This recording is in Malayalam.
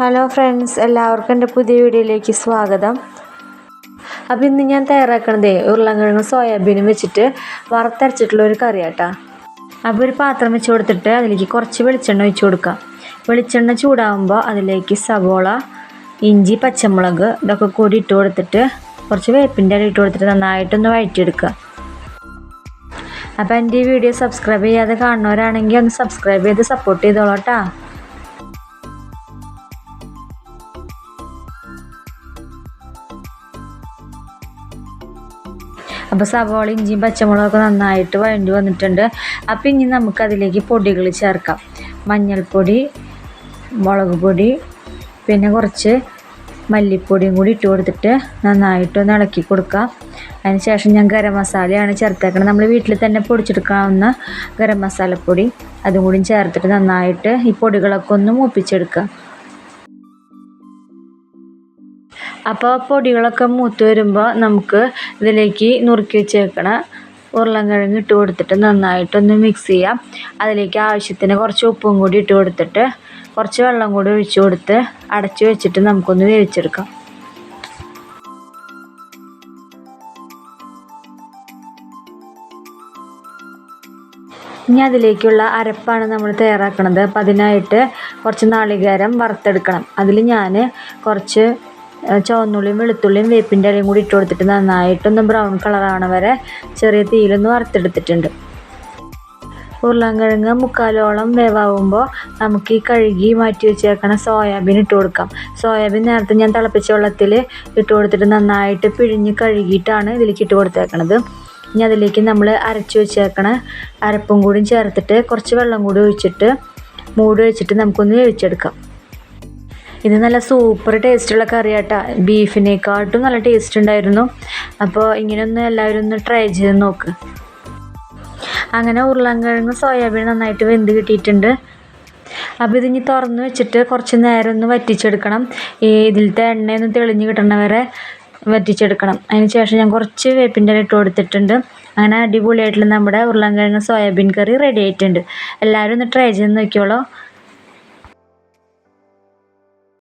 ഹലോ ഫ്രണ്ട്സ് എല്ലാവർക്കും എന്റെ പുതിയ വീഡിയോയിലേക്ക് സ്വാഗതം. അപ്പോൾ ഇന്ന് ഞാൻ തയ്യാറാക്കണതേ ഉരുളൻകിഴങ്ങും സോയാബീനും വെച്ചിട്ട് വറുത്തരച്ചിട്ടുള്ള ഒരു അപ്പോൾ ഒരു പാത്രം വെച്ച് കൊടുത്തിട്ട് അതിലേക്ക് കുറച്ച് വെളിച്ചെണ്ണ ഒഴിച്ച് കൊടുക്കാം. വെളിച്ചെണ്ണ ചൂടാകുമ്പോൾ അതിലേക്ക് സവോള ഇഞ്ചി പച്ചമുളക് ഇതൊക്കെ കൂടി ഇട്ട് കൊടുത്തിട്ട് കുറച്ച് വേപ്പിന്റെ ഇല ഇട്ട് കൊടുത്തിട്ട് നന്നായിട്ടൊന്ന് വഴറ്റിയെടുക്കുക. അപ്പോൾ എന്റെ ഈ വീഡിയോ സബ്സ്ക്രൈബ് ചെയ്യാതെ കാണുന്നവരാണെങ്കിൽ ഒന്ന് സബ്സ്ക്രൈബ് ചെയ്ത് സപ്പോർട്ട് ചെയ്തോളാം കേട്ടോ. അപ്പോൾ സവാള ഇഞ്ചിയും പച്ചമുളകൊക്കെ നന്നായിട്ട് വഴണ്ടി വന്നിട്ടുണ്ട്. അപ്പോൾ ഇനി നമുക്കതിലേക്ക് പൊടികൾ ചേർക്കാം. മഞ്ഞൾപ്പൊടി മുളക് പൊടി പിന്നെ കുറച്ച് മല്ലിപ്പൊടിയും കൂടി ഇട്ട് കൊടുത്തിട്ട് നന്നായിട്ടൊന്ന് ഇളക്കി കൊടുക്കുക അതിന് ശേഷം ഞാൻ ഗരം മസാലയാണ് ചേർത്തേക്കുന്നത് നമ്മൾ വീട്ടിൽ തന്നെ പൊടിച്ചെടുക്കാവുന്ന ഗരം മസാലപ്പൊടി അതും കൂടി ചേർത്തിട്ട് നന്നായിട്ട് ഈ പൊടികളൊക്കെ ഒന്ന് മൂപ്പിച്ചെടുക്കുക അപ്പോൾ പൊടികളൊക്കെ മൂത്ത് വരുമ്പോൾ നമുക്ക് ഇതിലേക്ക് നുറുക്കി വെച്ചേക്കണ ഉരുളൻകിഴങ്ങ് ഇട്ട് കൊടുത്തിട്ട് നന്നായിട്ടൊന്ന് മിക്സ് ചെയ്യാം. അതിലേക്ക് ആവശ്യത്തിന് കുറച്ച് ഉപ്പും കൂടി ഇട്ട് കൊടുത്തിട്ട് കുറച്ച് വെള്ളം കൂടി ഒഴിച്ചു കൊടുത്ത് അടച്ചു വെച്ചിട്ട് നമുക്കൊന്ന് വേവിച്ചെടുക്കാം. ഇനി അതിലേക്കുള്ള അരപ്പാണ് നമ്മൾ തയ്യാറാക്കുന്നത് അപ്പം അതിനായിട്ട് കുറച്ച് നാളികേരം വറുത്തെടുക്കണം. അതിൽ ഞാൻ കുറച്ച് ചുവന്നുള്ളിയും വെളുത്തുള്ളിയും വേപ്പിന്റെ ഇലയും കൂടി ഇട്ട് കൊടുത്തിട്ട് നന്നായിട്ടൊന്ന് ബ്രൗൺ കളറാവണ വരെ ചെറിയ തീയിലൊന്ന് വറുത്തെടുത്തിട്ടുണ്ട്. ഉരുളൻകിഴങ്ങ് മുക്കാലോളം വേവാകുമ്പോൾ നമുക്ക് ഈ കഴുകി മാറ്റി വെച്ചേക്കണ സോയാബീൻ ഇട്ട് കൊടുക്കാം. സോയാബീൻ നേരത്തെ ഞാൻ തിളപ്പിച്ച വെള്ളത്തിൽ ഇട്ട് കൊടുത്തിട്ട് നന്നായിട്ട് പിഴിഞ്ഞ് കഴുകിയിട്ടാണ് ഇതിലേക്ക് ഇട്ട് കൊടുത്തേക്കണത്. ഇനി അതിലേക്ക് നമ്മൾ അരച്ച് വെച്ചേക്കണ അരപ്പും കൂടി ചേർത്തിട്ട് കുറച്ച് വെള്ളം കൂടി ഒഴിച്ചിട്ട് മൂടി വെച്ചിട്ട് നമുക്കൊന്ന് വേവിച്ചെടുക്കാം. ഇത് നല്ല സൂപ്പർ ടേസ്റ്റുള്ള കറിയാട്ടാ. ബീഫിനെക്കാട്ടും നല്ല ടേസ്റ്റ് ഉണ്ടായിരുന്നു. അപ്പോൾ ഇങ്ങനെയൊന്ന് എല്ലാവരും ഒന്ന് ട്രൈ ചെയ്ത് നോക്ക്. അങ്ങനെ ഉരുളൻകിഴങ്ങ് സോയാബീൻ നന്നായിട്ട് വെന്ത് കിട്ടിയിട്ടുണ്ട്. അപ്പോൾ ഇതിനി തുറന്ന് വെച്ചിട്ട് കുറച്ച് നേരം ഒന്ന് വറ്റിച്ചെടുക്കണം. ഈ ഇതിലത്തെ എണ്ണയൊന്ന് തെളിഞ്ഞ് കിട്ടണ വരെ വറ്റിച്ചെടുക്കണം. അതിന് ശേഷം ഞാൻ കുറച്ച് വേപ്പിന്റെ ഇട്ട് കൊടുത്തിട്ടുണ്ട്. അങ്ങനെ അടിപൊളിയായിട്ടുള്ള നമ്മുടെ ഉരുളൻകിഴങ്ങ് സോയാബീൻ കറി റെഡി ആയിട്ടുണ്ട്. എല്ലാവരും ഒന്ന് ട്രൈ ചെയ്ത് നോക്കിയോളൂ